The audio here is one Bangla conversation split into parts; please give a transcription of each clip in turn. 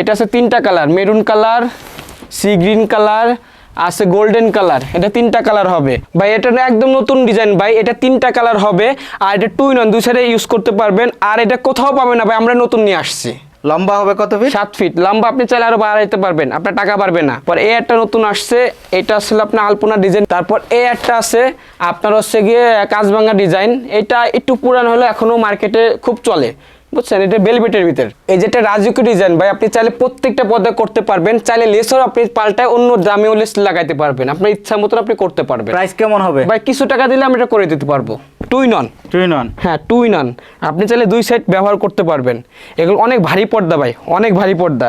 এটা আছে তিনটা colour maroon colour sea green colour আছে গোল্ডেন কালার। এটা তিনটা কালার হবে। ভাই এটা একদম নতুন ডিজাইন ভাই। এটা তিনটা কালার হবে আর এটা টুই নন দুই সাইডে ইউজ করতে পারবেন। আর এটা কোথাও পাবেন না ভাই আমরা নতুন নিয়ে আসছি। লম্বা হবে কত ফিট সাত ফিট লম্বা আপনি চাইলে আরও বাড়াইতে পারবেন আপনার টাকা পারবে না। পর এ একটা নতুন আসছে এটা আসলে আপনার আলপনা ডিজাইন। তারপর এ একটা আছে আপনার হচ্ছে গিয়ে কাজভাঙ্গা ডিজাইন। এটা একটু পুরান হলে এখনও মার্কেটে খুব চলে। বুঝছেন? এটা বেলভেটের ভিতর। এই যেটা রাজকীয় ডিজাইন ভাই আপনি চাইলে প্রত্যেকটা পদে করতে পারবেন চাইলে লেসও আপনি পাল্টায় অন্য দামেও লেস লাগাইতে পারবেন। আপনার ইচ্ছা মতন আপনি করতে পারবেন। প্রাইস কেমন হবে? ভাই কিছু টাকা দিলে আমি এটা করে দিতে পারব। টুই নন টুই নন হ্যাঁ টু নন আপনি চাইলে দুই সাইড ব্যবহার করতে পারবেন। এগুলো অনেক ভারী পর্দা ভাই অনেক ভারী পর্দা।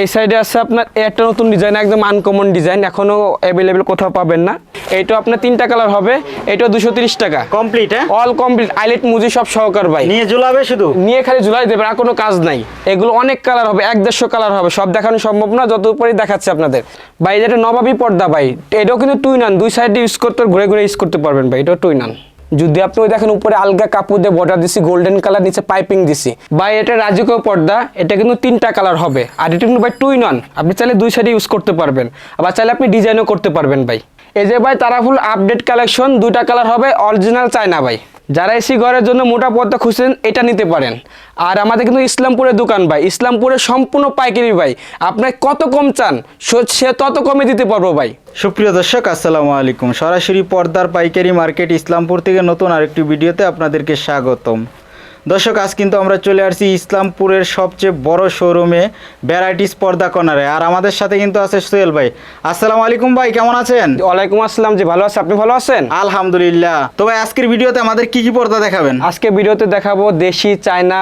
এই সাইডে আছে আপনার একটা নতুন ডিজাইন একদম আনকমন ডিজাইন এখনও অ্যাভেলেবেল কোথাও পাবেন না। এইটা আপনার তিনটা কালার হবে এটা দুশো তিরিশ টাকা। কমপ্লিট হ্যাঁ? অল কমপ্লিট আইলেট মুজি সব সহকার ভাই। নিয়ে ঝুলাবে শুধু? নিয়ে খালি ঝুলাই দেবে আর কোনো কাজ নাই। এগুলো অনেক কালার হবে এক দেড়শো কালার হবে সব দেখানো সম্ভব না যত উপরেই দেখাচ্ছে আপনাদের। ভাই যেটা নবাবী পর্দা ভাই এটাও কিন্তু টুই নান দুই সাইডে ইউজ করতে ঘুরে ঘুরে ইউজ করতে পারবেন ভাই এটাও টুই নান যদি আপনি ওই দেখেন উপরে আলগা কাপড় দিয়ে বর্ডার দিছি গোল্ডেন কালার নিচে পাইপিং দিছি। বা এটা রাজকীয় পর্দা, এটা কিন্তু তিনটা কালার হবে। আর এটা কিন্তু ভাই টুই নন আপনি চাইলে দুই সাইডে ইউজ করতে পারবেন। আবার চাইলে আপনি ডিজাইনও করতে পারবেন ভাই। এই যে ভাই, তারাফুল আপডেট কালেকশন দুইটা কালার হবে অরিজিনাল চায়না ভাই। যারা এসি ঘরের জন্য মোটা পর্দা খুঁজছেন, এটা নিতে পারেন। আর আমাদের কিন্তু ইসলামপুরের দোকান ভাই। ইসলামপুরের সম্পূর্ণ পাইকারি ভাই। আপনার কত কম চান, সে তত কমে দিতে পারব ভাই। সুপ্রিয় দর্শক, আসসালামু আলাইকুম। সরাসরি পর্দার পাইকারি মার্কেট ইসলামপুর থেকে নতুন আরেকটি ভিডিওতে আপনাদেরকে স্বাগতম। দর্শক আজ কিন্তু আমরা চলে আসছি ইসলামপুরের সবচেয়ে বড় শোরুমে ভ্যারাইটিস পর্দা কর্নারে। আর আমাদের সাথে কিন্তু আছে সোহেল ভাই। আসসালামু আলাইকুম ভাই কেমন আছেন? ওয়ালাইকুম আসসালাম যে ভালো আছে। আপনি ভালো আছেন? আলহামদুলিল্লাহ। তো ভাই আজকের ভিডিওতে আমাদের কি কি পর্দা দেখাবেন? আজকে ভিডিওতে দেখাবো দেশি চায়না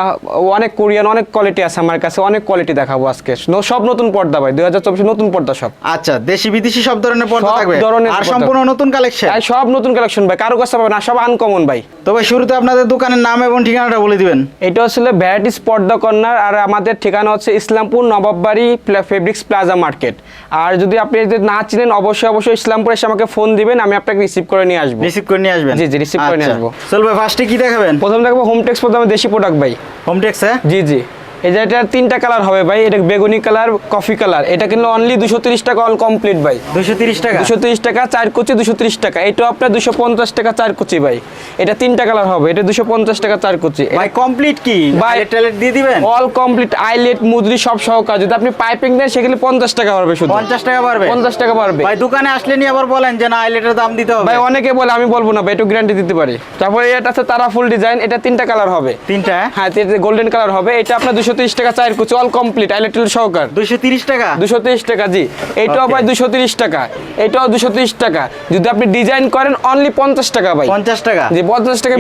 অনেক কোরিয়ান অনেক কোয়ালিটি আছে আমার কাছে অনেক কোয়ালিটি দেখাবো আজকে। সব নতুন পর্দা ভাই দুই হাজার চব্বিশ নতুন পর্দা সব। আচ্ছা দেশি বিদেশি সব ধরনের পর্দা থাকবে? ধরনের আর সম্পূর্ণ নতুন কালেকশন সব নতুন কালেকশন ভাই কারও কাছে পাবেন না সব আনকমন ভাই। তো ভাই শুরুতে আপনাদের দোকানের নাম এবং ঠিকানাটা বলে দিবেন? এটা আসলে ভ্যারাইটিস পর্দা কর্নার আর আমাদের ঠিকানা হচ্ছে Islampur Nawabbari fabrics plaza market. আর যদি আপনি যদি না চিনেন অবশ্যই অবশ্যই ইসলামপুর এসে আমাকে ফোন দিবেন আমি আপনাকে রিসিভ করে নিয়ে আসব। রিসিভ করে নিয়ে আসবেন? জি, জি, রিসিভ করে নিয়ে আসব। চল ভাই ফার্স্টে কি দেখাবেন? প্রথম দেখব হোম টেক্স প্রথমে দেশি প্রোডাক্ট ভাই। হোম টেক্স হ্যাঁ? জি জি। এই যে এটা তিনটা কালার হবে ভাই এটা বেগুনি কালার কফি কালার এটা কিন্তু অনলি দুশো তিরিশ টাকা অল কমপ্লিট ভাই। দুশো তিরিশ টাকা? দুশো তিরিশ টাকা চার কুচি দুশো তিরিশ টাকা। এটাও আপনার দুশো পঞ্চাশ টাকা চার কুচি ভাই। এটা তিনটা কালার হবে এটা দুশো পঞ্চাশ টাকা চার কুচি। ভাই কমপ্লিট কি? ভাই- ভাই দিয়ে দিবেন? অল কমপ্লিট আইলেট মুদ্রি সব সহকার। যদি আপনি পাইপিং দেন সেগুলি পঞ্চাশ টাকা পারবে শুধু। পঞ্চাশ টাকা পারবে পঞ্চাশ টাকা পারবে ভাই দোকানে আসলে নিয়ে আবার বলেন যে না আইলেটের দাম দিতে হবে। ভাই অনেকে বলে আমি বলব না ভাই একটু গ্যারান্টি দিতে পারি। তারপরে এটা আছে তারা ফুল ডিজাইন এটা তিনটা কালার হবে। তিনটা? হ্যাঁ গোল্ডেন কালার হবে। এটা আপনার দুশো তিরিশ টাকা চার কুচি অল কমপ্লিট আইলেটেল সহকার। দুশো তিরিশ টাকা? দুশো তিরিশ টাকা জি। Okay. ভাই দুশো তিরিশ টাকা এটাও দুশো তিরিশ টাকা। যদি আপনি ডিজাইন করেন অনলি পঞ্চাশ টাকা ভাই। পঞ্চাশ টাকা? জি পঞ্চাশ টাকা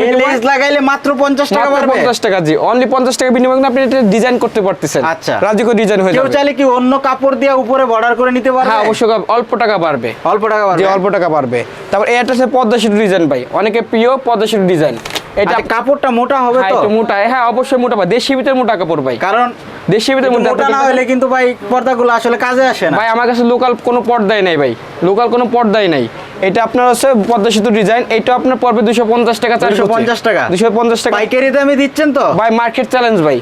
লাগাইলে মাত্র পঞ্চাশ টাকা পঞ্চাশ টাকা জি। অনলি পঞ্চাশ টাকা বিনিময়ে আপনি এটা ডিজাইন করতে পারতেছেন। আচ্ছা। রাজিকো ডিজাইন হয়ে যাবে। চাইলে কি অন্য কাপড় দিয়ে উপরে বর্ডার করে নিতে পারবে? হ্যাঁ অবশ্যই অল্প টাকা পারবে অল্প টাকা জি অল্প টাকা পারবে তারপর এটা হচ্ছে পদ্মা সেতু ডিজাইন ভাই। অনেকে প্রিয় পদ্মা সেতু ডিজাইন এটা আচ্ছা, কাপড়টা মোটা হবে হ্যাঁ, তো? মোটা। হ্যাঁ অবশ্যই মোটা ভাই। দেশি ভিতরে মোটা কাপড় ভাই। কারণ দেশি ভিতরে মোটা না হলে কিন্তু ভাই পর্দাগুলো আসলে কাজে আসে না। ভাই আমার কাছে লোকাল কোনো পর্দাই নাই ভাই। লোকাল কোনো পর্দাই নাই। এটা আপনার হচ্ছে পদ্মা সেতু ডিজাইন এটা আপনার পড়বে দুশো পঞ্চাশ টাকা চারশো পঞ্চাশ টাকা। দুশো পঞ্চাশ টাকা। পাইকারি দামে দিচ্ছেন তো? ভাই মার্কেট চ্যালেঞ্জ ভাই।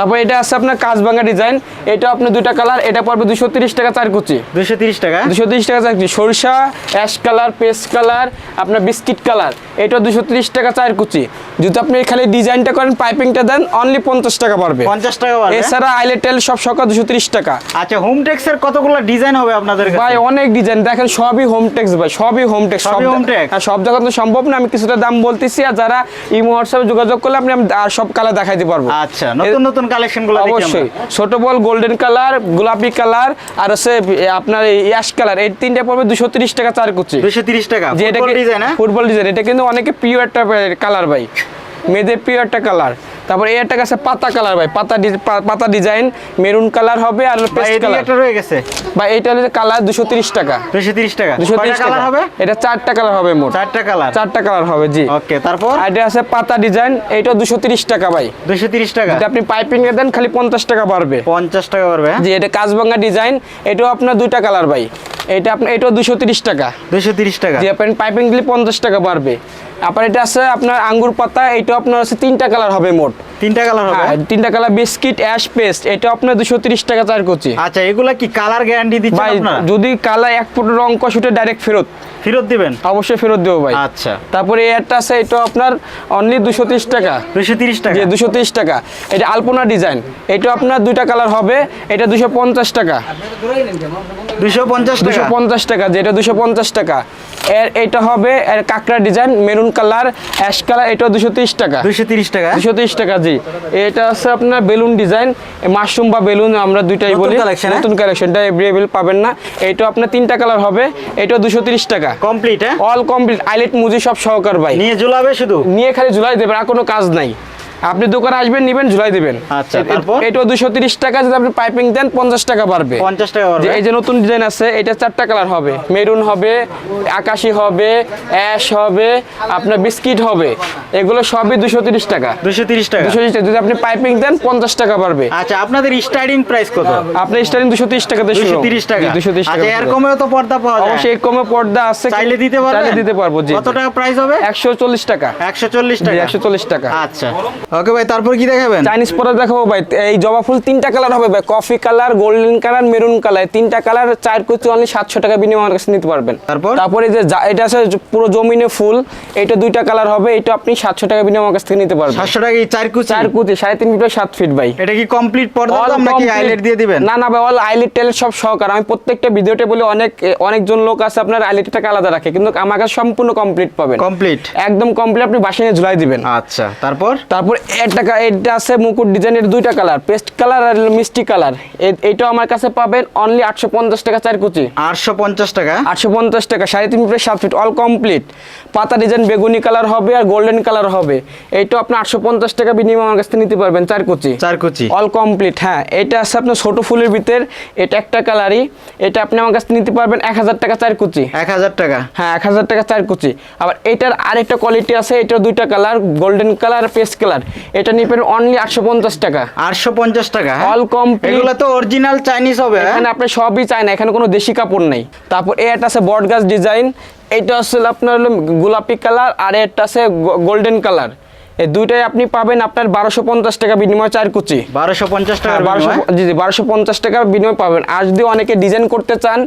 তারপর এটা আছে আপনার কাজভাঙ্গা ডিজাইন এটা আপনার দুইটা কালার এটা পড়বে দুশো তিরিশ টাকা চার কুচি। দুশো তিরিশ টাকা? দুশো তিরিশ টাকা চার কুচি। সরিষা অ্যাশ কালার পেস্ট কালার আপনার বিস্কিট কালার এটা দুশো তিরিশ টাকা চার কুচি। যদি আপনি খালি ডিজাইনটা করেন পাইপিংটা দেন অনলি পঞ্চাশ টাকা পারবে পঞ্চাশ টাকা পারবে এছাড়া আইলেটেল সব সকাল দুশো তিরিশ টাকা। আচ্ছা হোম টেক্সের কতগুলো ডিজাইন হবে আপনাদের ভাই অনেক ডিজাইন দেখেন সবই হোম টেক্স ভাই সবই হোম টেক্স সবই home tex? সব জায়গা তো সম্ভব না আমি কিছুটা দাম বলতেছি আর যারা ইমো হোয়াটসঅ্যাপে যোগাযোগ করলে আপনি আমি আর সব কালার দেখাইতে পারব। আচ্ছা নতুন নতুন কালেকশন অবশ্যই। ছোট বল গোল্ডেন কালার গোলাপি কালার আর হচ্ছে আপনার অ্যাশ কালার এই তিনটা পড়বে দুশো তিরিশ টাকা চার কুচি। দুশো তিরিশ টাকা। যে এটা ডিজাইন হ্যাঁ? ফুটবল ডিজাইন এটা কিন্তু অনেকে প্রিয় একটা কালার ভাই। মেয়েদের প্রিয় একটা কালার। তারপর এই একটা কাছে পাতা কালার ভাই পাতা পাতা ডিজাইন মেরুন কালার হবে আর পেস্ট কালার। একটা রয়ে গেছে। ভাই এটা হচ্ছে কালার দুশো তিরিশ টাকা। দুশো তিরিশ টাকা। দুশো কয়টা তিরিশ কালার কালার হবে? এটা চারটা কালার হবে মোট। চারটা কালার। চারটা কালার হবে জি। ওকে তারপর? এটা আছে পাতা ডিজাইন এইটা দুশো তিরিশ টাকা ভাই। দুশো তিরিশ টাকা। যদি আপনি পাইপিং এ দেন খালি পঞ্চাশ টাকা পারবে পঞ্চাশ টাকা পারবে হ্যাঁ? জি এটা কাজভাঙ্গা ডিজাইন এটাও আপনার দুইটা কালার ভাই। এটা আপনার এটাও দুশো তিরিশ টাকা। দুশো তিরিশ টাকা। জি আপনার পাইপিং দিলে পঞ্চাশ টাকা বাড়বে। আপনার এটা আছে আপনার আঙ্গুর পাতা এটা আপনার আছে তিনটা কালার হবে মোট। তিনটা কালার হবে? হ্যাঁ তিনটা কালার বিস্কিট অ্যাশ পেস্ট এটা আপনার দুশো তিরিশ টাকা চার কচি। আচ্ছা এগুলা কি কালার গ্যারান্টি দিচ্ছেন আপনারা? যদি কালার এক ফুট রং কষুটে ডাইরেক্ট ফেরত। ফেরত দিবেন? অবশ্যই ফেরত দেবো ভাই। আচ্ছা। তারপরে একটা আছে এটা আপনার অনলি দুশো তিরিশ টাকা। দুশো তিরিশ টাকা? যে দুশো তিরিশ টাকা। এটা আলপনা ডিজাইন এটা আপনার দুইটা কালার হবে এটা দুশো পঞ্চাশ টাকা। দুশো পঞ্চাশ দুশো টাকা পঞ্চাশ টাকা যেটা দুশো পঞ্চাশ টাকা। এর এটা হবে এর কাঁকড়া design maroon colour ash colour এটা দুশো তিরিশ টাকা। দুশো তিরিশ টাকা? দুশো তিরিশ টাকা জি। এটা আছে আপনার বেলুন ডিজাইন মাশরুম বা বেলুন আমরা দুইটাই বলি। হ্যাঁ? নতুন কালেকশনটা এভরিয়েবল পাবেন না। এটা আপনার তিনটা কালার হবে এটা দুশো তিরিশ টাকা। কমপ্লিট হ্যাঁ? অল কমপ্লিট আইলেট মুজি সব সহকার ভাই। নিয়ে ঝুলাবে শুধু? নিয়ে খালি ঝুলাই দেবে আর কোনো কাজ নাই। আপনি দোকানে আসবেন নিবেন ঝুলাই দেবেন। আচ্ছা, তারপর? এটা দুশো তিরিশ টাকা যদি আপনি পাইপিং দেন পঞ্চাশ টাকা বাড়বে। পঞ্চাশ টাকা যে পারবে এই যে নতুন ডিজাইন আছে এটা চারটা কালার হবে। মেরুন হবে আকাশি হবে অ্যাশ হবে আপনার বিস্কিট হবে। এগুলো সবই দুশো তিরিশ টাকা। দুশো তিরিশ টাকা? দুশো তিরিশ টাকা। যদি আপনি পাইপিং দেন পঞ্চাশ টাকা বাড়বে। আচ্ছা আপনাদের স্টার্টিং প্রাইস কত? আপনার স্টারিং দুশো তিরিশ টাকাতে শুরু দুশো তিরিশ টাকা? দুশো তিরিশ টাকা আচ্ছা এর কমেও তো পর্দা পাওয়া যায়। অবশ্যই এর কমে পর্দা আছে। চাইলে দিতে পারবেন চাইলে দিতে পারব জি কত টাকা প্রাইস হবে? একশো চল্লিশ টাকা। একশো চল্লিশ জি টাকা একশো চল্লিশ টাকা। আচ্ছা। ওকে ভাই তারপর কি দেখাবেন? চাইনিজ পরে দেখাবো ভাই। এই জবা ফুল তিনটা কালার হবে ভাই। Coffee colour golden colour maroon colour তিনটা কালার চার কুচি অনলি সাতশো টাকা বিনিময় আমার কাছে নিতে পারবেন। তারপর? তারপরে যে এটা আছে পুরো জমিনে ফুল। এটা দুইটা কালার হবে। এটা আপনি সাতশো টাকা বিনিময় আমার কাছ থেকে নিতে পারবেন। সাতশো টাকা এই চার কুচি? চার কুচি সাড়ে তিন ফিট সাত ফিট ভাই। এটা কি কমপ্লিট পর্দা নাকি হাইলাইট দিয়ে দিবেন? না না ভাই অল আইলেট টেলেট সব সহকার। আমি প্রত্যেকটা ভিডিওতে বলি অনেক অনেকজন লোক আছে আপনার আইলেটটাকে আলাদা রাখে। কিন্তু আমার কাছে সম্পূর্ণ কমপ্লিট পাবেন। কমপ্লিট একদম কমপ্লিট আপনি বাসায় নিয়ে ঝুলাই দিবেন। আচ্ছা তারপর? তারপর একটা কা- এটা আছে মুকুট ডিজাইনের দুইটা কালার পেস্ট কালার আর মিষ্টি কালার। এইটাও আমার কাছে পাবেন অনলি আটশো পঞ্চাশ টাকা চার কুচি। আটশো পঞ্চাশ টাকা? আটশো পঞ্চাশ টাকা সাড়ে তিন ফিট সাত ফিট অল কমপ্লিট পাতা ডিজাইন বেগুনি কালার হবে আর গোল্ডেন কালার হবে। এইটাও আপনি আটশো পঞ্চাশ টাকা বিনিময় আমার কাছ থেকে নিতে পারবেন চার কুচি। চার কুচি। অল কমপ্লিট হ্যাঁ। এটা আছে আপনার ছোট ফুলের ভিতর এটা একটা কালারই। এটা আপনি আমার কাছ থেকে নিতে পারবেন এক হাজার টাকা চার কুচি। এক হাজার টাকা? হ্যাঁ এক হাজার টাকা চার কুচি। আবার এটার আরেকটা কোয়ালিটি আছে এটার দুইটা colour golden colour paste colour. এটা নিয়ে পেন অনলি আটশো পঞ্চাশ টাকা আটশো পঞ্চাশ টাকা অল কমপ্লিট complete। এগুলো তো অরিজিনাল চাইনিজ হবে হ্যাঁ? এখানে আপনি সবই চাই না এখানে কোনো দেশি কাপড় নেই তারপর এ একটা আছে বটগাছ ডিজাইন এটা আসলে আপনার গোলাপি কালার আর এটা আছে গোল্ডেন কালার এই দুইটাই আপনি পাবেন আপনার বারোশো পঞ্চাশ টাকা বিনিময় চার কুচি। বারোশো পঞ্চাশ টাকা হ্যাঁ, বারোশো জি জি বারোশো পঞ্চাশ টাকা বিনিময় পাবেন। আর যদি অনেকে ডিজাইন করতে চান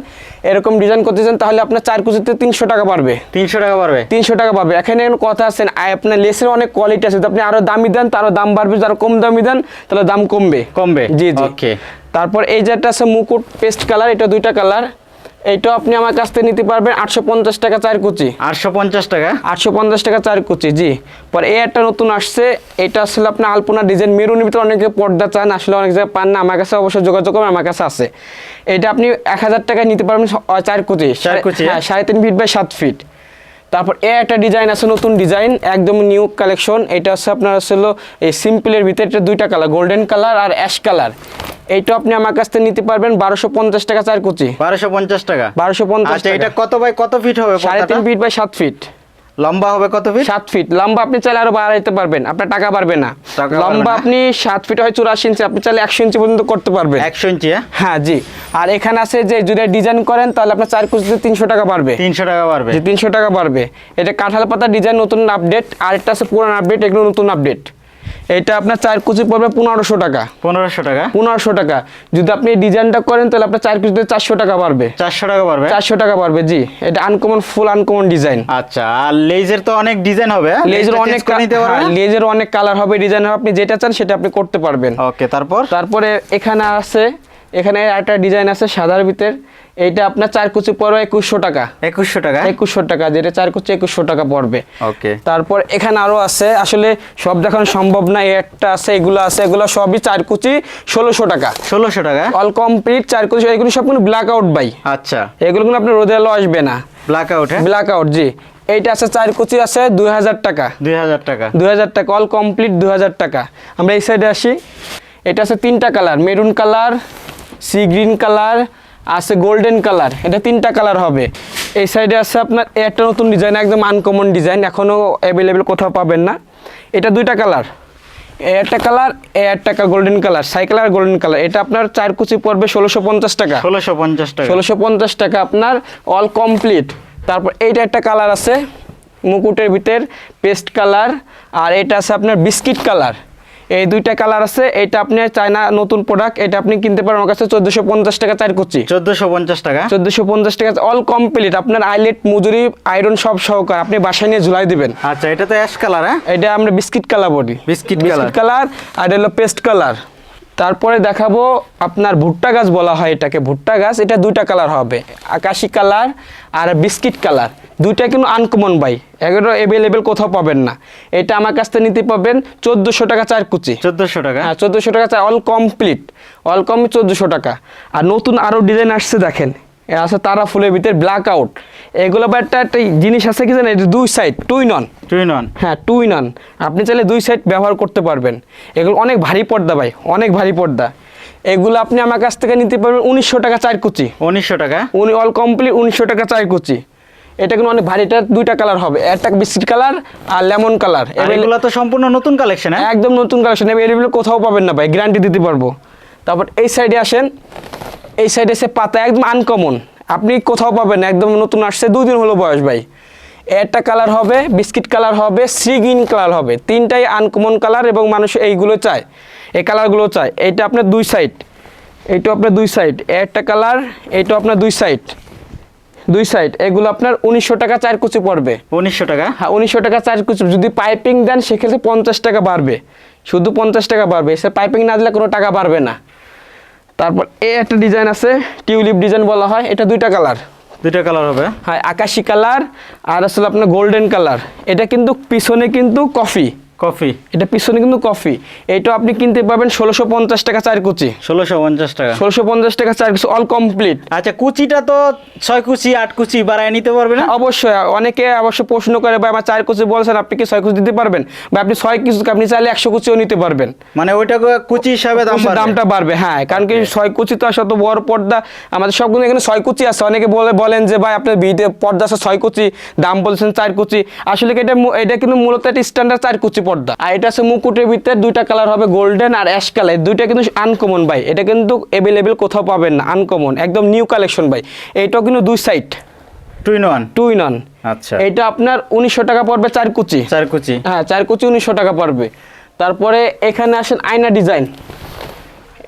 এরকম ডিজাইন করতে চান তাহলে আপনার চার কুচিতে তিনশো টাকা পারবে তিনশো টাকা পারবে তিনশো টাকা পাবে এখানে কথা আছেন আপনার লেসের অনেক কোয়ালিটি আছে। আপনি আরও দামি দেন তারও দাম বাড়বে। যারা কম দামি দেন তাহলে দাম কমবে। কমবে? জি জি। ওকে তারপর এই যে একটা আছে মুকুট পেস্ট কালার এটা দুইটা কালার এইটাও আপনি আমার কাছ থেকে নিতে পারবেন আটশো পঞ্চাশ টাকা চার কুচি। আটশো পঞ্চাশ টাকা? আটশো পঞ্চাশ টাকা চার কুচি জি। পর এই একটা নতুন আসছে এটা আসলে আপনার আলপনা ডিজাইন মেরুনের ভিতরে অনেকে পর্দা চান আসলে অনেক জায়গায় পান না আমার কাছে অবশ্যই যোগাযোগ করবেন আমার কাছে আছে। এটা আপনি এক হাজার টাকায় নিতে পারবেন চার কুচি। চার কুচি, হ্যাঁ? সাড়ে তিন ফিট বাই সাত ফিট। তারপর এ একটা ডিজাইন আছে নতুন ডিজাইন একদম নিউ কালেকশন। এটা হচ্ছে আপনার আসলে এই সিম্পলের ভিতরে এটা দুইটা কালার গোল্ডেন কালার আর অ্যাশ কালার। এইটা আপনি আমার কাছ থেকে নিতে পারবেন বারোশো পঞ্চাশ টাকা চার কুচি। বারোশো পঞ্চাশ টাকা? বারোশো পঞ্চাশ আচ্ছা এটা কত বাই কত ফিট হবে সাড়ে তিন ফিট বাই সাত ফিট। লম্বা হবে কত ফিট? সাত ফিট। লম্বা আপনি চাইলে আরও বাড়াইতে পারবেন। আপনার টাকা বাড়বে না। লম্বা আপনি সাত ফিট হয় চুরাশি ইঞ্চি আপনি চাইলে একশো ইঞ্চি পর্যন্ত করতে পারবেন। একশো ইঞ্চি হ্যাঁ? হ্যাঁ জি। আর এখানে আছে যে যদি ডিজাইন করেন তাহলে আপনার চার কুচিতে তিনশো টাকা বাড়বে। তিনশো টাকা পারবে তিনশো টাকা বাড়বে। এটা কাঁঠাল পাতা ডিজাইন নতুন আপডেট আর একটা আছে পুরান আপডেট এগুলো নতুন আপডেট এটা আপনার চার কুচি পড়বে পনেরোশো টাকা। পনেরোশো টাকা। পনেরোশো টাকা। যদি আপনি এই ডিজাইনটা করেন তাহলে আপনার চার কুচিতে চারশো টাকা পারবে চারশো টাকা পারবে চারশো টাকা পারবে জি। এটা আনকমন ফুল আনকমন ডিজাইন আচ্ছা আর লেজের তো অনেক ডিজাইন হবে হ্যাঁ? লেজের লেজটা অনেক নিতে পারবে হ্যাঁ, লেজের অনেক কালার হবে ডিজাইন হবে। আপনি যেটা চান সেটা আপনি করতে পারবেন। ওকে তারপর? তারপরে এখানে আছে এখানে একটা ডিজাইন আছে সাদার ভিতর। এইটা আপনার চার কুচি পড়বে একুশশো টাকা। একুশশো টাকা? একুশশো টাকা যেটা চার কুচি একুশশো টাকা পড়বে। ওকে। তারপর এখানে আরও আছে আসলে সব দেখানো সম্ভব না একটা আছে এগুলো আছে এগুলো সবই চার কুচি ষোলোশো টাকা। ষোলোশো টাকা? অল কমপ্লিট চার কুচি এগুলো সব কোনো ব্ল্যাক আউট বাই আচ্ছা। এগুলো কোনো আপনার রোদে আলো আসবে না। ব্ল্যাক আউট ব্ল্যাক আউট জি। এইটা আছে চার কুচি আছে দুই হাজার টাকা। দুই হাজার টাকা। দুই হাজার টাকা অল কমপ্লিট দুই হাজার টাকা। আমরা এই সাইডে আসি। এটা আছে তিনটা colour maroon colour sea green colour আছে গোল্ডেন কালার এটা তিনটা কালার হবে। এই সাইডে আছে আপনার একটা নতুন ডিজাইন একদম আনকমন ডিজাইন এখনও অ্যাভেলেবেল কোথাও পাবেন না। এটা দুইটা কালার। একটা কালার একটা গোল্ডেন কালার সাইকেল আর গোল্ডেন কালার। এটা আপনার চার কুচি পড়বে ষোলোশো পঞ্চাশ টাকা। ষোলোশো পঞ্চাশ টাকা। ষোলোশো পঞ্চাশ টাকা আপনার অল কমপ্লিট তারপর এইটা একটা কালার আছে মুকুটের ভিতর পেস্ট কালার আর এটা আছে আপনার বিস্কিট কালার। এই দুইটা কালার আছে এটা আপনি চায়না নতুন প্রোডাক্ট এটা আপনি কিনতে পারেন আমার কাছে চোদ্দোশো পঞ্চাশ টাকা চার কুচি। চোদ্দশো পঞ্চাশ টাকা? চোদ্দোশো পঞ্চাশ টাকা অল কমপ্লিট আপনার আইলেট মজুরি আয়রন সব সহকার আপনি বাসায় নিয়ে ঝুলাই দিবেন। আচ্ছা এটা তো অ্যাশ কালার হ্যাঁ? এটা আমরা বিস্কিট কালার বলি। বিস্কিট বিস্কিট কালার আর এটা হলো পেস্ট কালার তারপরে দেখাবো আপনার ভুট্টা গাছ বলা হয় এটাকে। ভুট্টা গাছ এটা দুইটা কালার হবে। আকাশি কালার আর বিস্কিট কালার দুইটা কিন্তু আনকমন বাই এগুলো অ্যাভেলেবেল কোথাও পাবেন না। এটা আমার কাছ থেকে নিতে পাবেন চোদ্দোশো টাকা চার কুচি। চোদ্দশো টাকা? হ্যাঁ চোদ্দোশো টাকা চাই অল কমপ্লিট অল কম চোদ্দোশো টাকা। আর নতুন আরও ডিজাইন আসছে দেখেন। আছে তারা ফুলের ভিতরে ব্ল্যাক আউট এগুলো বা একটা একটা জিনিস আছে কি জানেন? এটা দুই সাইড টুই নন টুই নন হ্যাঁ টুই নন আপনি চাইলে দুই সাইড ব্যবহার করতে পারবেন। এগুলো অনেক ভারী পর্দা ভাই অনেক ভারী পর্দা। এগুলো আপনি আমার কাছ থেকে নিতে পারবেন উনিশশো টাকা চার কুচি। উনিশশো টাকা? উনি অল কমপ্লিট উনিশশো টাকা চার কুচি। এটা কিন্তু অনেক ভারী এটা দুইটা কালার হবে। একটা বিস্কিট কালার আর লেমন কালার এগুলো তো সম্পূর্ণ নতুন কালেকশন হ্যাঁ? একদম নতুন কালেকশন এগুলো কোথাও পাবেন না ভাই গ্যারান্টি দিতে পারব। তারপর এই সাইডে আসেন। এই সাইডে এসে পাতা একদম আনকমন আপনি কোথাও পাবেন একদম নতুন আসছে দুই দিন হলো বয়স ভাই। একটা কালার হবে বিস্কিট কালার হবে সি গ্রিন কালার হবে। তিনটাই আনকমন কালার এবং মানুষ এইগুলো চায়। এই কালারগুলো চায়। এইটা আপনার দুই সাইড এইটা আপনার দুই সাইড একটা কালার এইটা আপনার দুই সাইড দুই সাইড এগুলো আপনার উনিশশো টাকা চার কুচি পড়বে। উনিশশো টাকা? হ্যাঁ উনিশশো টাকা চার করছে যদি পাইপিং দেন সেক্ষেত্রে পঞ্চাশ টাকা বাড়বে। শুধু পঞ্চাশ টাকা বাড়বে সে পাইপিং না দিলে কোনো টাকা বাড়বে না। তারপর এ একটা ডিজাইন আছে টিউলিপ ডিজাইন বলা হয় এটা দুইটা কালার দুইটা কালার হবে। হ্যাঁ আকাশি কালার আর আসলে আপনার গোল্ডেন কালার এটা কিন্তু পিছনে কিন্তু কফি কফি। এটা পিছনে কিন্তু কফি। এটা আপনি কিনতে পাবেন ষোলোশো পঞ্চাশ টাকা চার কুচি। ষোলোশো পঞ্চাশ টাকা। ষোলোশো পঞ্চাশ টাকা চার কুচি অল কমপ্লিট আচ্ছা কুচিটা তো ছয় কুচি আট কুচি বাড়ায় নিতে পারবে না? অবশ্যই অনেকে অবশ্য প্রশ্ন করে বা আমার চার কুচি বলছেন আপনি কি ছয় কুচি দিতে পারবেন? বা আপনি ছয় কুচি আপনি চাইলে একশো কুচিও নিতে পারবেন। মানে ওইটা কুচি হিসাবে। দামটা বাড়বে হ্যাঁ কারণ কি ছয় কুচি তো আসলে বড় পর্দা। আমাদের সবগুলো এখানে ছয় কুচি আছে। অনেকে বলে বলেন যে ভাই আপনার বিয়েতে পর্দা আছে ছয় কুচি দাম বলছেন চার কুচি। আসলে কি এটা এটা কিন্তু মূলত একটা স্ট্যান্ডার্ড চার কুচি পর্দা। আর এটা হচ্ছে মুকুটের ভিতরে দুইটা কালার হবে গোল্ডেন আর অ্যাশ কালার দুইটা কিন্তু আনকমন ভাই। এটা কিন্তু অ্যাভেলেবেল কোথাও পাবেন না। আনকমন একদম নিউ কালেকশন ভাই। এইটাও কিন্তু দুই side twin one two in one আচ্ছা। এটা আপনার উনিশশো টাকা পড়বে চার কুচি। চার কুচি। হ্যাঁ চার কুচি উনিশশো টাকা পড়বে। তারপরে এখানে আসেন আয়না ডিজাইন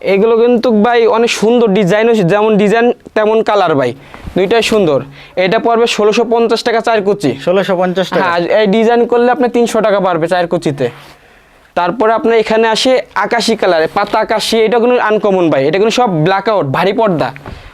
এগুলো কিন্তু ভাই অনেক সুন্দর ডিজাইন যেমন ডিজাইন তেমন কালার ভাই। দুইটাই সুন্দর। এটা পড়বে ষোলোশো পঞ্চাশ টাকা চার কুচি। ষোলোশো পঞ্চাশ টাকা। হ্যাঁ এই ডিজাইন করলে আপনি তিনশো টাকা পারবে চার কুচিতে। তারপরে আপনার এখানে আসে আকাশি কালারে পাতা আকাশি এটা কিন্তু আনকমন ভাই। এটা কিন্তু সব ব্ল্যাক আউট ভারী পর্দা।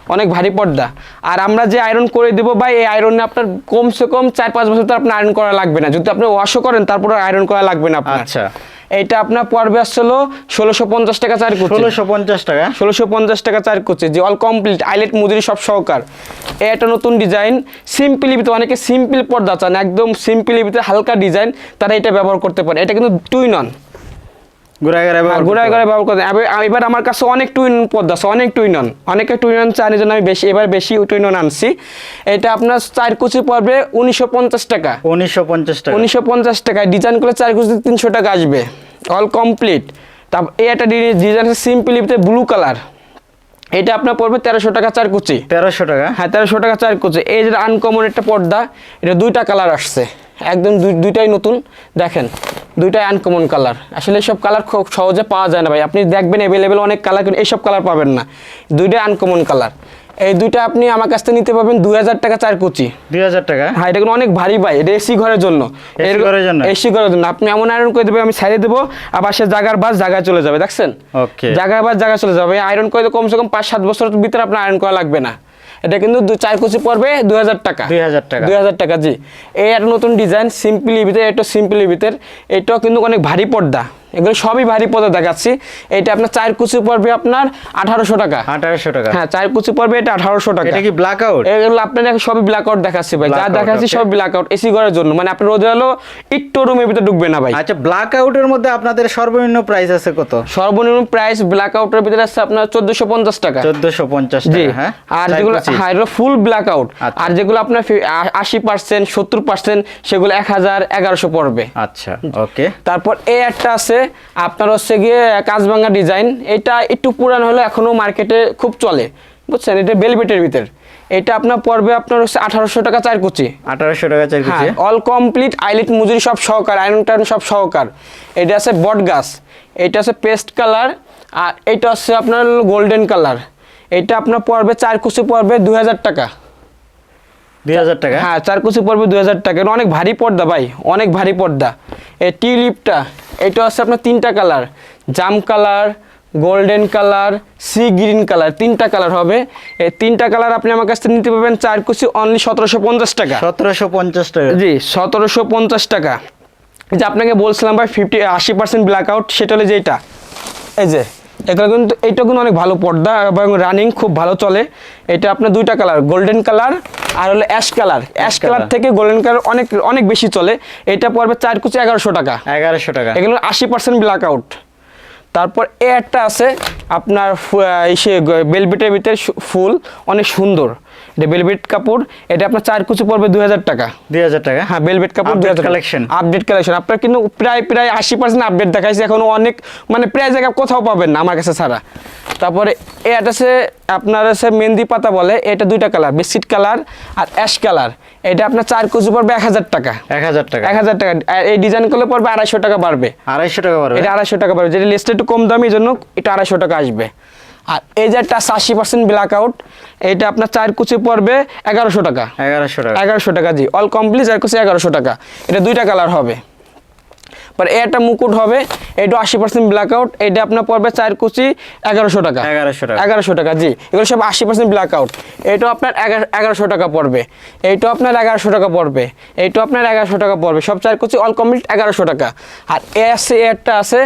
অনেক ভারী পর্দা। আর আমরা যে আয়রন করে দেবো ভাই এই আয়রনে আপনার কমসে কম চার পাঁচ বছর তো আপনার আয়রন করা লাগবে না। যদি আপনি ওয়াশও করেন তারপরে আয়রন করা লাগবে না আপনার। আচ্ছা। এইটা আপনার পড়বে আসছিল ষোলোশো পঞ্চাশ টাকা চার কুচি। ষোলোশো পঞ্চাশ টাকা। ষোলোশো পঞ্চাশ টাকা চার কুচি যে অল কমপ্লিট আইলেট মজুরি সব সহকার। এটা একটা নতুন ডিজাইন সিম্পলি ভিতরে অনেকে সিম্পল পর্দা চান একদম সিম্পলি ভিতরে হালকা ডিজাইন তারা এটা ব্যবহার করতে পারে। এটা কিন্তু টুই নন। ঘুরায় ঘুরায় ঘুরায় ঘুরায় ব্যবহার করতে এবার আমার কাছে অনেক টুইন পর্দা আছে অনেক টুইন নন অনেকে টুইন নন চান জন্য আমি বেশি এবার বেশি টুইন আনছি। এটা আপনার চার কুচি পড়বে উনিশশো পঞ্চাশ টাকা। উনিশশো পঞ্চাশ টাকা। উনিশশো পঞ্চাশ টাকায় ডিজাইন করলে চার কুচি তিনশো টাকা আসবে। অল কমপ্লিট তারপর এই একটা ডিজাইন আছে সিম্পলি ব্লু কালার এটা আপনার পড়বে তেরোশো টাকা চার কুচি। তেরোশো টাকা। হ্যাঁ তেরোশো টাকা চার কুচি। এই যে আনকমন একটা পর্দা এটা দুইটা কালার আসছে। একদম দুই- দুইটাই নতুন। দেখেন দুইটাই আনকমন কালার আসলে এইসব কালার খুব সহজে পাওয়া যায় না ভাই। আপনি দেখবেন অ্যাভেলেবেল অনেক কালার কিন্তু এইসব কালার পাবেন না। দুইটাই আনকমন কালার এই দুইটা আপনি আমার কাছ থেকে নিতে পারবেন দুই হাজার টাকা চার কুচি। দুই হাজার টাকা? হ্যাঁ এটা কিন্তু অনেক ভারী ভাই। এটা এসি ঘরের জন্য। ঘরের জন্য? এসি ঘরের জন্য। আপনি এমন আয়রন করে দেবেন আমি ছাড়িয়ে দেবো। আবার সে জায়গার বাস জায়গায় চলে যাবে দেখছেন? ওকে জায়গায় বাস জায়গায় চলে যাবে। আয়রন করে কমসে কম পাঁচ সাত বছরের ভিতরে আপনার আয়রন করা লাগবে না। এটা কিন্তু দু চার কুচি পড়বে দুই হাজার টাকা। 2000 টাকা। দুই হাজার টাকা জি। এই একটা নতুন ডিজাইন সিম্পলি ভিতরে এটা সিম্পলি ভিতর এটাও কিন্তু অনেক ভারী পর্দা। এগুলো সবই ভারী পদে দেখাচ্ছি। এটা আপনার চার কুচি পড়বে আপনার আঠারোশো টাকা। আঠারোশো টাকা। হ্যাঁ চার কুচি পড়বে এটা আঠারোশো টাকা। এটা কি ব্ল্যাক আউট এগুলো আপনার সবই ব্ল্যাক আউট দেখাচ্ছি ভাই। যা দেখাচ্ছি সব ব্ল্যাক আউট এসি ঘরের জন্য। মানে আপনার রোদে হলো একটু রুমের ভিতরে ঢুকবে না ভাই। আচ্ছা ব্ল্যাক আউটের মধ্যে আপনাদের সর্বনিম্ন প্রাইস আছে কত? সর্বনিম্ন প্রাইস ব্ল্যাক আউটের ভিতরে আছে আপনার চোদ্দশো পঞ্চাশ টাকা। চোদ্দশো পঞ্চাশ জি। হ্যাঁ? আর যেগুলো। হ্যাঁ ফুল ব্ল্যাক আউট। আর যেগুলো আপনার আশি পার্সেন্ট সত্তর পার্সেন্ট সেগুলো এক হাজার এগারোশো পড়বে। আচ্ছা ওকে তারপর এই একটা আছে আপনার হচ্ছে গিয়ে কাজভাঙ্গা ডিজাইন এটা একটু পুরান হলে এখনও মার্কেটে খুব চলে। বুঝছেন? এটা বেলভেটের ভিতর। এটা আপনার পড়বে আপনার হচ্ছে আঠারোশো টাকা চার কুচি আঠারোশো টাকা চার কেজি অল কমপ্লিট আইলিট মজুরি সব সহকার আয়রন টায়রন সব সহকার। এটা আছে বট গাছ। এটা আছে পেস্ট কালার আর এটা হচ্ছে আপনার গোল্ডেন কালার এটা আপনার পড়বে চার কুচি পড়বে দু হাজার টাকা। দুই হাজার টাকা? হ্যাঁ চার কুচি পড়বে দুই হাজার টাকা। অনেক ভারী পর্দা ভাই অনেক ভারী পর্দা। এই টিউলিপটা এটা হচ্ছে আপনার তিনটা কালার। জাম colour golden colour sea green colour তিনটা কালার হবে। এই তিনটা কালার আপনি আমার কাছ থেকে নিতে পারবেন চার কুচি অনলি সতেরোশো পঞ্চাশ টাকা। সতেরোশো পঞ্চাশ টাকা। জি সতেরোশো পঞ্চাশ টাকা। যে আপনাকে বলছিলাম ভাই ফিফটি আশি পার্সেন্ট ব্ল্যাক আউট সেটা হলো যেটা এই যে এগুলো কিন্তু এইটা কিন্তু অনেক ভালো পর্দা এবং রানিং খুব ভালো চলে। এটা আপনার দুইটা কালার গোল্ডেন কালার আর হলো অ্যাশ কালার অ্যাশ কালার থেকে গোল্ডেন কালার অনেক অনেক বেশি চলে। এটা পড়বে চার কুচি এগারোশো টাকা। এগারোশো টাকা। এগুলো আশি পার্সেন্ট ব্ল্যাক আউট তারপর এ একটা আছে আপনার ইসে বেলবেটের ভিতরে ফুল অনেক সুন্দর। এটা বেলবেট কাপড় এটা আপনার চার কুচি পড়বে দুই হাজার টাকা। দুই হাজার টাকা? হ্যাঁ বেলভেট কাপড় Update collection। আপডেট কালেকশন আপনার কিন্তু প্রায় প্রায় আশি পার্সেন্ট আপডেট দেখাইছে এখনও অনেক মানে প্রায় জায়গায় কোথাও পাবেন না আমার কাছে ছাড়া। তারপরে এটা আছে আপনার আছে মেহেন্দি পাতা বলে এটা দুইটা কালার বিস্কিট কালার আর অ্যাশ কালার এটা আপনার চার কুচি পড়বে এক হাজার টাকা। এক হাজার টাকা। এক হাজার টাকা। আর এই ডিজাইন করলে পড়বে আড়াইশো টাকা বাড়বে। আড়াইশো টাকা পারবে এটা আড়াইশো টাকা বাড়বে। যেটা লিস্টটা একটু কম দামি জন্য এটা আড়াইশো টাকা আসবে। আর এই যে একটা আশি পার্সেন্ট ব্ল্যাক আউট এটা আপনার চার কুচি পড়বে এগারোশো টাকা। এগারোশো টাকা। এগারোশো টাকা জি। অল কমপ্লিট চার কুচি এগারোশো টাকা। এটা দুইটা কালার হবে। পর এ একটা মুকুট হবে এটা আশি পার্সেন্ট ব্ল্যাক আউট এটা আপনার পড়বে চার কুচি এগারোশো টাকা। এগারোশো টাকা। এগারোশো টাকা জি। এগুলো সব আশি পার্সেন্ট ব্ল্যাক আউট এইটাও আপনার এগারোশো টাকা পড়বে। এইটাও আপনার এগারোশো টাকা পড়বে। এইটাও আপনার এগারোশো টাকা পড়বে। সব চার কুচি অল কমপ্লিট এগারোশো টাকা। আর এ আছে একটা আছে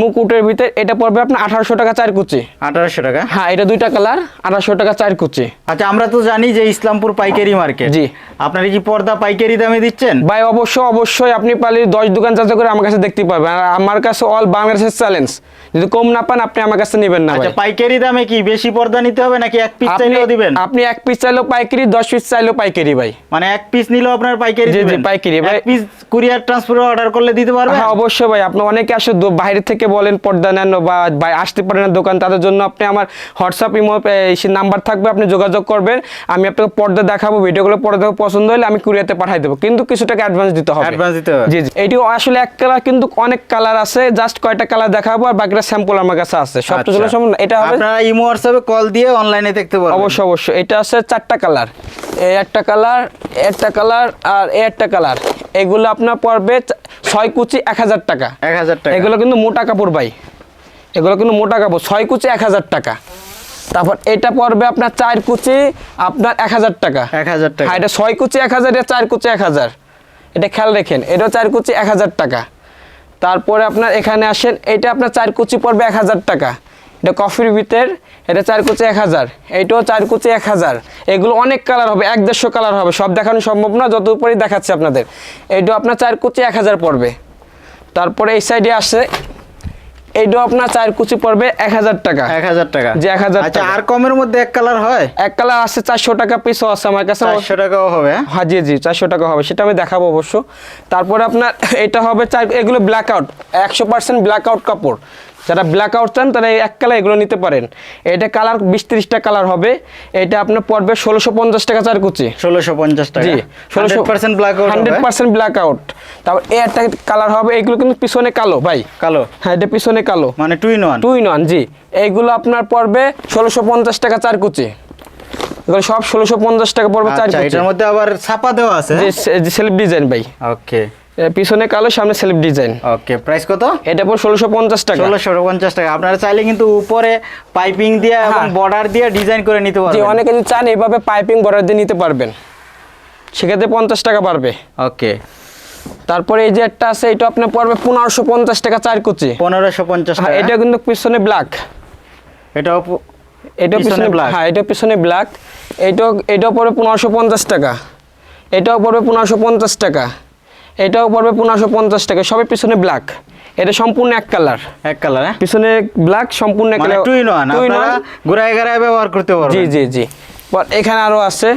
মুকুটের ভিতরে এটা পড়বে আপনার আঠারোশো টাকা চার কুচি। আঠারোশো টাকা? হ্যাঁ এটা দুইটা কালার আঠারোশো টাকা চার কুচি। আচ্ছা আমরা তো জানি যে ইসলামপুর পাইকারি মার্কেট। জি। আপনারা কি পর্দা পাইকারি দামে দিচ্ছেন? ভাই অবশ্যই অবশ্যই। আপনি পারলে দশ দোকান যাচাই করে আমার কাছে দেখতে পারবেন। আর আমার কাছে অল বাংলাদেশের চ্যালেঞ্জ যদি কম না পান আপনি আমার কাছে নেবেন না আচ্ছা পাইকারি দামে কি বেশি পর্দা নিতে হবে নাকি এক পিস চাইলেও দিবেন? আপনি এক পিস চাইলেও পাইকারি দশ পিস চাইলেও পাইকারি ভাই। মানে এক পিস নিলেও আপনার পাইকারি জি, জি, পাইকারি, ভাই। এক পিস কুরিয়ার ট্রান্সফার অর্ডার করলে দিতে পারবেন? হ্যাঁ অবশ্যই ভাই। আপনি অনেকে আসে বাইরে থেকে বলেন পর্দা নেন বা ভাই আসতে পারেন না দোকান তাদের জন্য আপনি আমার হোয়াটসঅ্যাপ ইমো সে নাম্বার থাকবে আপনি যোগাযোগ করবেন। আমি আপনাকে পর্দা দেখাবো ভিডিওগুলো পর্দা দেখে পছন্দ হলে আমি কুরিয়াতে পাঠাই দেবো। কিন্তু কিছু টাকা অ্যাডভান্স দিতে হবে। Advance দিতে হবে। জি জি। এটিও আসলে এক কালার কিন্তু অনেক কালার আছে। জাস্ট কয়টা কালার দেখাবো আর বাকিটা স্যাম্পল আমার কাছে আছে সব তো আচ্ছা। জন্য সম্ভব না। এটা হবে আপনারা ইমো হোয়াটসঅ্যাপে কল দিয়ে অনলাইনে দেখতে পারবেন। অবশ্যই অবশ্যই। এটা আছে চারটা কালার। এই একটা কালার একটা কালার আর এই একটা কালার। এগুলো আপনার পড়বে ছয় কুচি এক হাজার টাকা। এক হাজার টাকা। এগুলো কিন্তু মোটা কাপড় ভাই। এগুলো কিন্তু মোটা কাপড় ছয় কুচি এক হাজার টাকা। তারপর এটা পড়বে আপনার চার কুচি আপনার এক হাজার টাকা। এক হাজার টাকা। হ্যাঁ এটা ছয় কুচি এক হাজার এটা চার কুচি এক হাজার। এটা খেয়াল রেখেন এটাও চার কুচি এক হাজার টাকা। তারপরে আপনার এখানে আসেন, এটা আপনার চার কুচি পড়বে এক হাজার টাকা। এটা কফির ভিতর, এটা চার কুচি এক হাজার। এইটাও চার কুচি এক হাজার। এগুলো অনেক কালার হবে, এক দেড়শো কালার হবে, সব দেখানো সম্ভব না, যত উপরেই দেখাচ্ছে আপনাদের। এইটাও আপনার চার কুচি এক হাজার পড়বে। তারপরে এই সাইডে আসে এইটাও আপনার চার কুচি পড়বে এক হাজার টাকা। এক হাজার টাকা। যে এক হাজার টাকা। আর কমের মধ্যে এক কালার হয়? এক কালার আছে চারশো টাকা পিসও আছে আমার কাছে। চারশো টাকাও হবে হ্যাঁ? হ্যাঁ জি জি চারশো টাকা হবে সেটা আমি দেখাবো অবশ্য। তারপরে আপনার এটা হবে চার এগুলো ব্ল্যাক আউট একশো পার্সেন্ট ব্ল্যাক আউট কাপড়। যারা ব্ল্যাক আউট চান তারা এক কালার এগুলো নিতে পারেন। এটা কালার বিশ ত্রিশটা কালার হবে। এটা আপনার পড়বে ষোলোশো পঞ্চাশ টাকা চার কুচি ষোলোশো পঞ্চাশ টাকা। জি ষোলোশো percent blackout hundred percent blackout তারপর এ একটা কালার হবে এগুলো কিন্তু পিছনে কালো ভাই। কালো। হ্যাঁ এটা পিছনে কালো। মানে two in one two in one জি। এইগুলো আপনার পড়বে ষোলোশো পঞ্চাশ টাকা চার কুচি এগুলো সব ষোলোশো পঞ্চাশ টাকা পড়বে চার আচ্ছা কুচি এটার মধ্যে আবার ছাপা দেওয়া আছে। যে সেলফ ডিজাইন ভাই। ওকে পিছনে কালো সামনে সেলফ ডিজাইন ওকে প্রাইস কত? এটা পর ষোলোশো পঞ্চাশ টাকা। ষোলোশো পঞ্চাশ টাকা। আপনারা চাইলে কিন্তু উপরে পাইপিং দিয়ে এবং হ্যাঁ। বর্ডার দিয়ে ডিজাইন করে নিতে পারবেন। অনেকে যদি চান এইভাবে পাইপিং বর্ডার দিয়ে নিতে পারবেন। সেক্ষেত্রে পঞ্চাশ টাকা পারবে ওকে তারপরে এই যে একটা আছে এটা আপনার পড়বে পনেরোশো পঞ্চাশ টাকা চার কুচি। পনেরোশো পঞ্চাশ হ্যাঁ টাকা। এটা কিন্তু পিছনে ব্ল্যাক এটাও এটা পিছনে পিছনে ব্ল্যাক হ্যাঁ এটা পিছনে ব্ল্যাক এটাও এটাও পড়বে পনেরোশো পঞ্চাশ টাকা। এটাও পড়বে পনেরোশো পঞ্চাশ টাকা। এটাও পড়বে পনেরোশো পঞ্চাশ টাকা সবই পিছনে ব্ল্যাক এটা সম্পূর্ণ এক কালার এক কালার হ্যাঁ? পিছনে ব্ল্যাক সম্পূর্ণ এক কালার টু ইন ওয়ান আপনারা ঘুরায় ঘুরায় ব্যবহার করতে জি পারবেন। জি জি পর এখানে আরও আছে।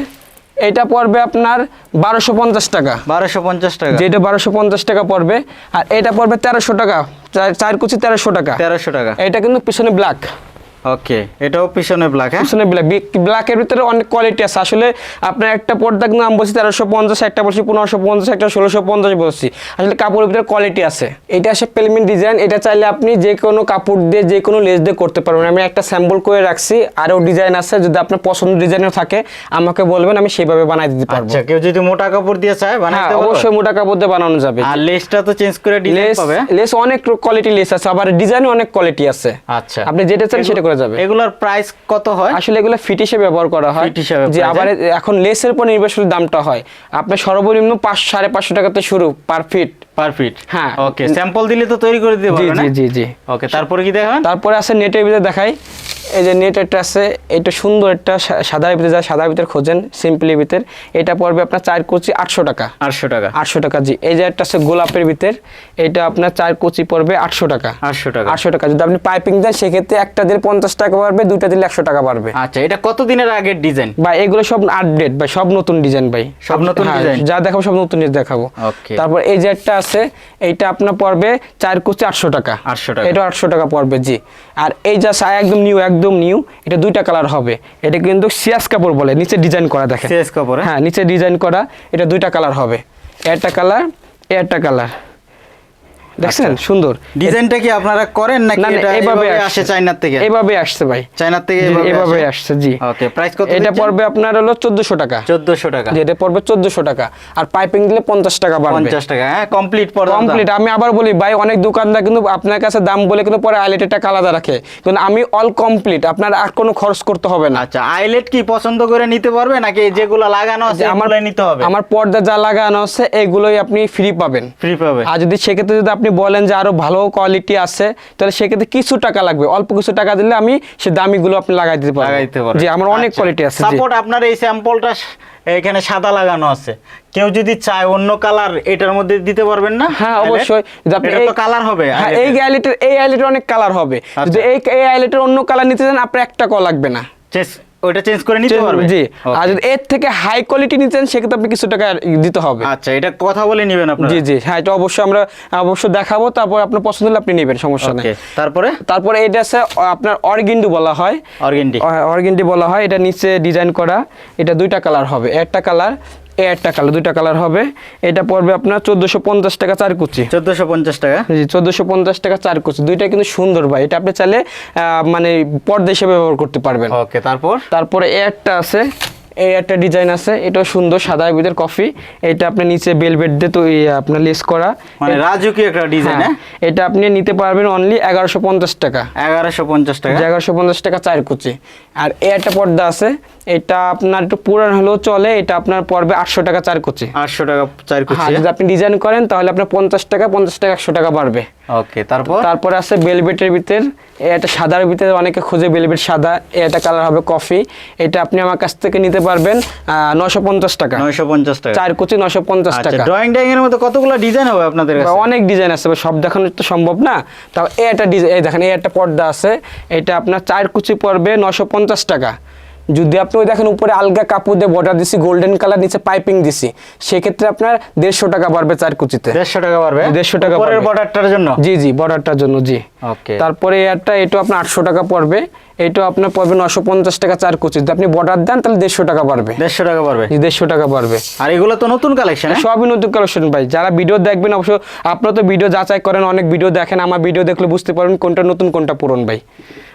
এটা পড়বে আপনার বারোশো পঞ্চাশ টাকা। বারোশো পঞ্চাশ টাকা। যেটা বারোশো পঞ্চাশ টাকা পড়বে। আর এটা পড়বে তেরোশো টাকা। চার- চার কুচি তেরোশো টাকা। তেরোশো টাকা। এটা কিন্তু পিছনে ব্ল্যাক ওকে এটাও পিছনে ব্ল্যাক হ্যাঁ? পিছনে ব্ল্যাক ব্ল্যাকের ভিতরে অনেক কোয়ালিটি আছে। আসলে আপনার একটা পর্দার নাম বলছি তেরোশো পঞ্চাশ একটা বলছি পনেরোশো পঞ্চাশ একটা ষোলোশো পঞ্চাশ বলছি। আসলে কাপড়ের ভিতরে কোয়ালিটি আছে। এটা আসে পেলমেন্ট ডিজাইন এটা চাইলে আপনি যে কোনো কাপড় দিয়ে যে কোনো লেস দিয়ে করতে পারবেন। আমি একটা স্যাম্পল করে রাখছি আরও ডিজাইন আছে যদি আপনার পছন্দ ডিজাইনও থাকে আমাকে বলবেন আমি সেইভাবে বানাই দিতে পারব। আচ্ছা কেউ যদি মোটা কাপড় দিয়ে চায় হ্যাঁ বানাতে পারবে অবশ্যই মোটা কাপড় দিয়ে বানানো যাবে। আর লেসটা তো চেঞ্জ করে ডিজাইন লেস পাবে। লেস অনেক কোয়ালিটি লেস আছে আবার ডিজাইনও অনেক কোয়ালিটি আছে। আচ্ছা। আপনি যেটা চান সেটা করে যাবে। এগুলোর প্রাইস কত হয়? আসলে এগুলো ফিট হিসেবে ব্যবহার করা হয়। যে আবার এখন লেসের উপর নির্ভরশীল দামটা হয়। আপনার সর্বনিম্ন পাঁচ সাড়ে পাঁচশো টাকাতে শুরু পার ফিট পার ফিট হ্যাঁ। ওকে স্যাম্পল দিলে তো তৈরি করে দিতে জি পারবে জি জি জি। ওকে তারপরে কি দেখা তারপরে আছে নেটের ভিতরে দেখাই। এই যে নেট একটা আছে এটা সুন্দর একটা সাদার ভিতরে যা সাদার ভিতরে খোঁজেন সিম্পলি ভিতর এটা পড়বে আপনার চার কুচি আটশো টাকা। আটশো টাকা। আটশো টাকা জি। এই যে একটা আছে গোলাপের ভিতর এটা আপনার চার কুচি পড়বে আটশো টাকা। আটশো টাকা। আটশো টাকা। যদি আপনি পাইপিং দেন সেক্ষেত্রে একটা দিলে পঞ্চাশ টাকা পারবে দুইটা দিলে একশো টাকা পারবে আচ্ছা এটা কত দিনের আগের ডিজাইন ভাই এগুলো সব আপডেট ভাই সব নতুন ডিজাইন ভাই। সব নতুন হ্যাঁ, ডিজাইন? যা দেখাবো সব নতুন ডিজাইন দেখাবো. তারপর এই যে একটা আছে এইটা আপনার পড়বে চার কুচি আটশো টাকা। 800 টাকা। এটা আটশো টাকা পড়বে জি। আর এই যা একদম নিউ একদম নিউ এটা দুইটা কালার হবে। এটা কিন্তু সিয়াস কাপড় বলে নিচে ডিজাইন করা দেখে সিয়াস কাপড় হ্যাঁ? হ্যাঁ নিচে ডিজাইন করা এটা দুইটা কালার হবে। একটা কালার একটা কালার দেখছেন? সুন্দর। ডিজাইনটা কি আপনারা করেন নাকি এটা এইভাবে আসে চাইনার থেকে? এইভাবে আসছে ভাই। চাইনার থেকে জি, এভাবে আসছে জি। ওকে প্রাইস কত এটা পড়বে আপনার হলো চোদ্দশো টাকা। 1400 টাকা। যে এটা পড়বে চোদ্দশো টাকা। আর পাইপিং দিলে পঞ্চাশ টাকা বাড়বে। 50 টাকা হ্যাঁ কমপ্লিট পড়া কমপ্লিট আমি আবার বলি ভাই অনেক দোকানদার কিন্তু আপনার কাছে দাম বলে কিন্তু পরে আইলেটের টাকা আলাদা রাখে। কিন্তু আমি অল কমপ্লিট আপনার আর কোনো খরচ করতে হবে না। আচ্ছা আইলেট কি পছন্দ করে নিতে পারবে নাকি যেগুলো লাগানো আছে আমার নিতে হবে? আমার পর্দা যা লাগানো আছে এগুলোই আপনি ফ্রি পাবেন। ফ্রি পাবে আর যদি সেক্ষেত্রে যদি আপনি বলেন যে আরও ভালো কোয়ালিটি আছে তাহলে সেক্ষেত্রে কিছু টাকা লাগবে। অল্প কিছু টাকা দিলে আমি সে দামিগুলো আপনি লাগাই দিতে পারব জি আমার অনেক কোয়ালিটি আছে সাপোর্ট আপনার এই স্যাম্পলটা এখানে সাদা লাগানো আছে। কেউ যদি চায় অন্য কালার এটার মধ্যে দিতে পারবেন না? হ্যাঁ অবশ্যই। যদি এটা তো কালার হবে হ্যাঁ এই। আইলেটের এই আইলেটের অনেক কালার হবে। আচ্ছা। যদি এই এই আইলেটের অন্য কালার নিতে চান আপনার একটা কল লাগবে না। ওইটা চেঞ্জ করে নিতে পারবে? জি। আর যদি এর থেকে হাই কোয়ালিটি নিতেন সেক্ষেত্রে আপনি কিছু টাকা দিতে হবে। আচ্ছা এটা কথা বলে নেবেন আপনারা? জি জি। হ্যাঁ এটা অবশ্যই আমরা অবশ্যই দেখাবো তারপর আপনার পছন্দ হলে আপনি নেবেন সমস্যা নেই। তারপরে? তারপরে এটা আছে আপনার অর্গিন্ডু বলা হয়। অর্গিন্ডি। অর্গিন্ডি বলা হয় এটা নিচে ডিজাইন করা। এটা দুইটা কালার হবে। একটা কালার একটা কালার দুইটা কালার হবে। এটা পড়বে আপনার চোদ্দোশো পঞ্চাশ টাকা চার কুচি। চোদ্দোশো পঞ্চাশ টাকা। জি চোদ্দোশো পঞ্চাশ টাকা চার কুচি। দুইটা কিন্তু সুন্দর ভাই। এটা আপনি চাইলে মানে পর্দা হিসেবে ব্যবহার করতে পারবেন। ওকে তারপর? তারপরে একটা আছে। এই একটা ডিজাইন আছে। এটাও সুন্দর সাদা ভিতর কফি। এটা আপনি নিচে বেলভেট দিয়ে তো আপনার লেস করা। মানে রাজুকি একটা ডিজাইন হ্যাঁ, হ্যাঁ? এটা আপনি নিতে পারবেন অনলি এগারোশো পঞ্চাশ টাকা। এগারোশো পঞ্চাশ টাকা। এগারোশো পঞ্চাশ টাকা চার কুচি। আর এ একটা পর্দা আছে। এটা আপনার একটু পুরান হলেও চলে এটা আপনার পড়বে আটশো টাকা চার কুচি। আটশো টাকা চার হ্যাঁ কুচি যদি আপনি ডিজাইন করেন তাহলে আপনার পঞ্চাশ টাকা পঞ্চাশ টাকা একশো টাকা বাড়বে। ওকে তারপর? তারপরে আছে বেলভেটের ভিতর এ একটা সাদার ভিতরে অনেকে খুঁজে বেলভেট সাদা এ একটা কালার হবে কফি এটা আপনি আমার কাছ থেকে নিতে পারবেন নশো পঞ্চাশ টাকা। নয়শো পঞ্চাশ টাকা। চার কুচি নশো পঞ্চাশ আচ্ছা টাকা। ড্রয়িং ডাইং এর মধ্যে কতগুলো ডিজাইন হবে আপনাদের কাছে? অনেক ডিজাইন আছে সব দেখানো তো সম্ভব না। তাও একটা ডিজাইন এই দেখেন এই একটা পর্দা আছে এটা আপনার চার কুচি পড়বে নশো পঞ্চাশ টাকা। যদি আপনি ওই দেখেন উপরে আলগা কাপড় দিয়ে বর্ডার দিছি গোল্ডেন কালার নিচে পাইপিং দিছি সেক্ষেত্রে আপনার দেড়শো টাকা বাড়বে চার কুচিতে। দেড়শো টাকা বাড়বে? 150 টাকা বর্ডারটার জন্য? জি জি বর্ডারটার জন্য জি। ওকে তারপরে এটা এটা আপনার আটশো টাকা পড়বে। এটা আপনার পড়বে নশো পঞ্চাশ টাকা চার কুচি। যদি আপনি বর্ডার দেন তাহলে দেড়শো টাকা পারবে দেড়শো টাকা পারবে দেড়শো টাকা পারবে আর এগুলো তো নতুন কালেকশন সবই নতুন কালেকশন ভাই। যারা ভিডিও দেখবেন অবশ্য আপনারা তো ভিডিও যাচাই করেন অনেক ভিডিও দেখেন আমার ভিডিও দেখলে বুঝতে পারবেন কোনটা নতুন কোনটা পুরন ভাই।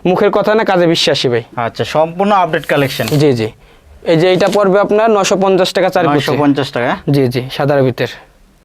মুখের কথা না কাজে বিশ্বাসী ভাই। আচ্ছা সম্পূর্ণ আপডেট কালেকশন জি জি। এই যে এটা পড়বে আপনার নশো পঞ্চাশ টাকা চার পঞ্চাশ টাকা জি জি সাদার ভিতর।